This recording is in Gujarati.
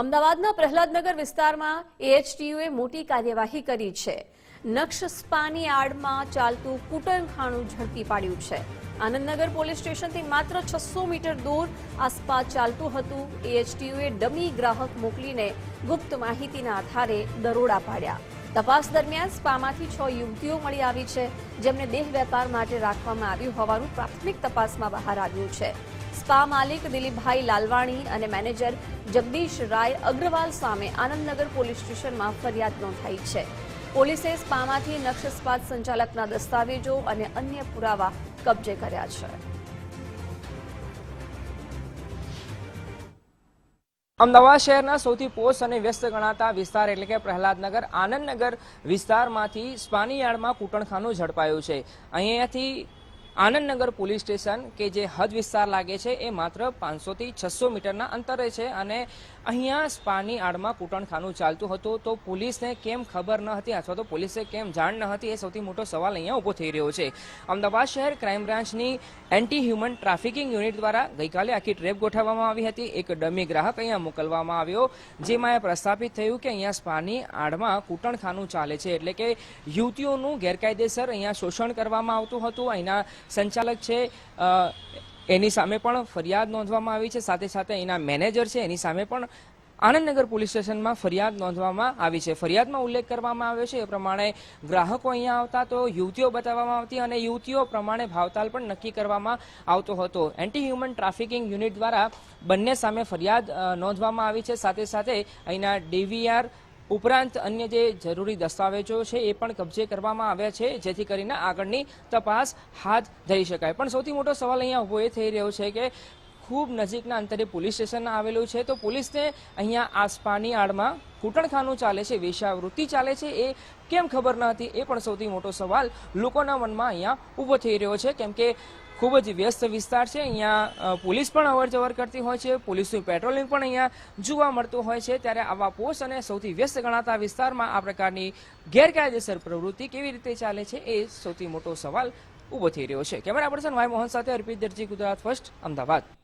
અમદાવાદના પ્રહલાદનગર વિસ્તારમાં એએચટીયુએ મોટી કાર્યવાહી કરી છે. નક્ષસ્પાની આડમાં ચાલતું કૂટનખાણું ઝડપી પાડ્યું છે. આનંદનગર પોલીસ સ્ટેશનથી માત્ર છસો મીટર દૂર આસપાસ ચાલતું હતું. એએચટીયુએ ડમી ગ્રાહક મોકલીને ગુપ્ત માહિતીના આધારે દરોડા પાડ્યા. તપાસ દરમિયાન સ્પામાંથી છ યુવતીઓ મળી આવી છે, જેમને દેહ વેપાર માટે રાખવામાં આવ્યું હોવાનું પ્રાથમિક તપાસમાં બહાર આવ્યું છે. સ્પા માલિક દિલીપભાઈ લાલવાણી અને મેનેજર જગદીશ રાય અગ્રવાલ સામે આનંદનગર પોલીસ સ્ટેશનમાં ફરિયાદ નોંધાઈ છે. પોલીસે સ્પામાંથી નક્ષસ્પાત સંચાલકના દસ્તાવેજો અને અન્ય પુરાવા કબજે કર્યા છે. અમદાવાદ શહેરના સૌથી પોસ્ટ અને વ્યસ્ત ગણાતા વિસ્તાર એટલે કે પ્રહલાદનગર, આનંદનગર વિસ્તારમાંથી સ્પાનીયાર્ડમાં કૂટણખાનું ઝડપાયું છે. અહીંયાથી આનંદનગર પોલીસ સ્ટેશન, કે જે હદ વિસ્તાર લાગે છે, એ માત્ર પાંચસોથી છસો મીટરના અંતરે છે અને અહીંયા સ્પાની આડમાં કૂટણખાનું ચાલતું હતું. તો પોલીસને કેમ ખબર ન હતી અથવા તો પોલીસે કેમ જાણ ન હતી, એ સૌથી મોટો સવાલ અહીંયા ઊભો થઈ રહ્યો છે. અમદાવાદ શહેર ક્રાઇમ બ્રાન્ચની એન્ટી હ્યુમન ટ્રાફિકિંગ યુનિટ દ્વારા ગઈકાલે આખી ટ્રેપ ગોઠવવામાં આવી હતી. એક ડમી ગ્રાહક અહીંયા મોકલવામાં આવ્યો, જેમાં એ પ્રસ્થાપિત થયું કે અહીંયા સ્પાની આડમાં કૂટણખાનું ચાલે છે. એટલે કે યુવતીઓનું ગેરકાયદેસર અહીંયા શોષણ કરવામાં આવતું હતું. અહીંના સંચાલક છે. એની સામે પણ ફરિયાદ નોંધવામાં આવી છે. સાથે સાથે એના મેનેજર છે. એની સામે પણ આનંદનગર પોલીસ સ્ટેશનમાં ફરિયાદ નોંધવામાં આવી છે. ફરિયાદમાં ઉલ્લેખ કરવામાં આવ્યો છે. એ પ્રમાણે ગ્રાહકો અહીંયા આવતા તો યુવતીઓ બતાવવામાં આવતી અને યુવતીઓ પ્રમાણે ભાવતાલ પણ નક્કી કરવામાં આવતો હતો. એન્ટી હ્યુમન ટ્રાફિકિંગ યુનિટ દ્વારા બંને સામે ફરિયાદ નોંધવામાં આવી છે. સાથે સાથે અહીંના ડીવીઆર ઉપરાંત અન્ય જે જરૂરી દસ્તાવેજો છે એ પણ કબજે કરવામાં આવ્યા છે, જેથી કરીને આગળની તપાસ હાથ ધરી શકાય. પણ સૌથી મોટો સવાલ અહીંયા ઊભો એ થઈ રહ્યો છે કે ખૂબ નજીકના અંતરે પોલીસ સ્ટેશન આવેલું છે. તો પોલીસને અહીંયા આસપાની આડમાં કૂટણખાનું ચાલે છે, વેશ્યાવૃત્તિ ચાલે છે. એ કેમ ખબર ન હતી? એ પણ સૌથી મોટો સવાલ લોકોના મનમાં અહીંયા ઊભો થઈ રહ્યો છે. કેમ કે ખૂબ જ વ્યસ્ત વિસ્તાર છે. અહીંયા પોલીસ પણ અવર જવર કરતી હોય છે. પોલીસનું પેટ્રોલિંગ પણ અહીંયા જોવા મળતું હોય છે. ત્યારે આવા પોસ્ટ અને સૌથી વ્યસ્ત ગણાતા વિસ્તારમાં આ પ્રકારની ગેરકાયદેસર પ્રવૃત્તિ કેવી રીતે ચાલે છે એ સૌથી મોટો સવાલ ઊભો થઈ રહ્યો છે. કેમેરા પર્સન વાય મોહન સાથે અર્પિત દરજી, ગુજરાત ફર્સ્ટ, અમદાવાદ.